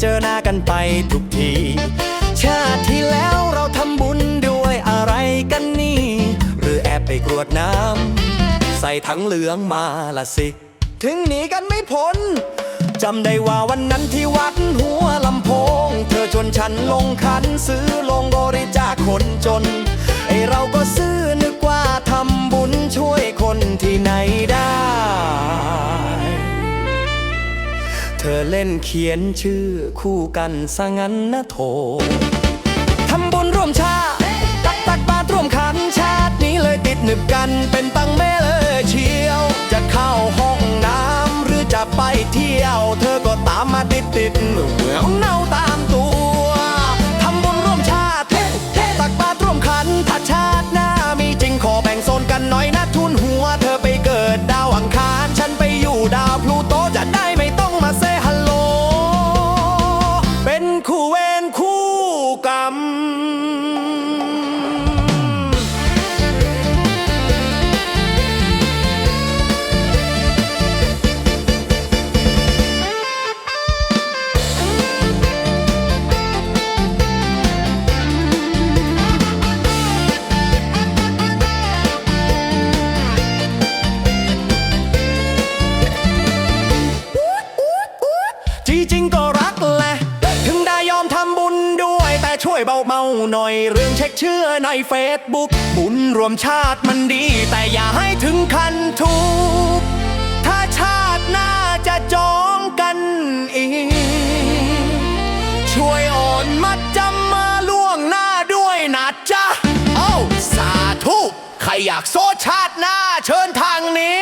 เจอหน้ากันไปทุกที ชาติที่แล้วเราทำบุญด้วยอะไรกันนี่ หรือแอบไปกรวดน้ำใส่ถังเหลืองมาละสิ ถึงหนีกันไม่พ้นจำได้ว่าวันนั้นที่วัดหัวลำโพง เธอชวนฉันลงขันซื้อลงบริจาคคนจน ไอเราก็ซื้อ เธอเล่นเขียนชื่อคู่กันซะงั้นนะโถทำบุญร่วมชาติตักตักบาตรร่วมขันชาตินี้เลยติดหนึบกันเป็นตังแม่เลยเชียว จะเข้าห้องน้ำหรือจะไปเที่ยว เธอก็ตามมาติดติดเหมือนเน่าตาม วยเบาเมาหน่อย เรื่องเช็คเชื่อในเฟซบุ๊กบุญรวมชาติมันดี แต่อย่าให้ถึงคันทุกถ้าชาติหน้าจะจองกันอีก ช่วยโอนมัดจำมาล่วงหน้าด้วยนะจ๊ะ เอ้า สาธุ ใครอยากโซชาติหน้าเชิญทางนี้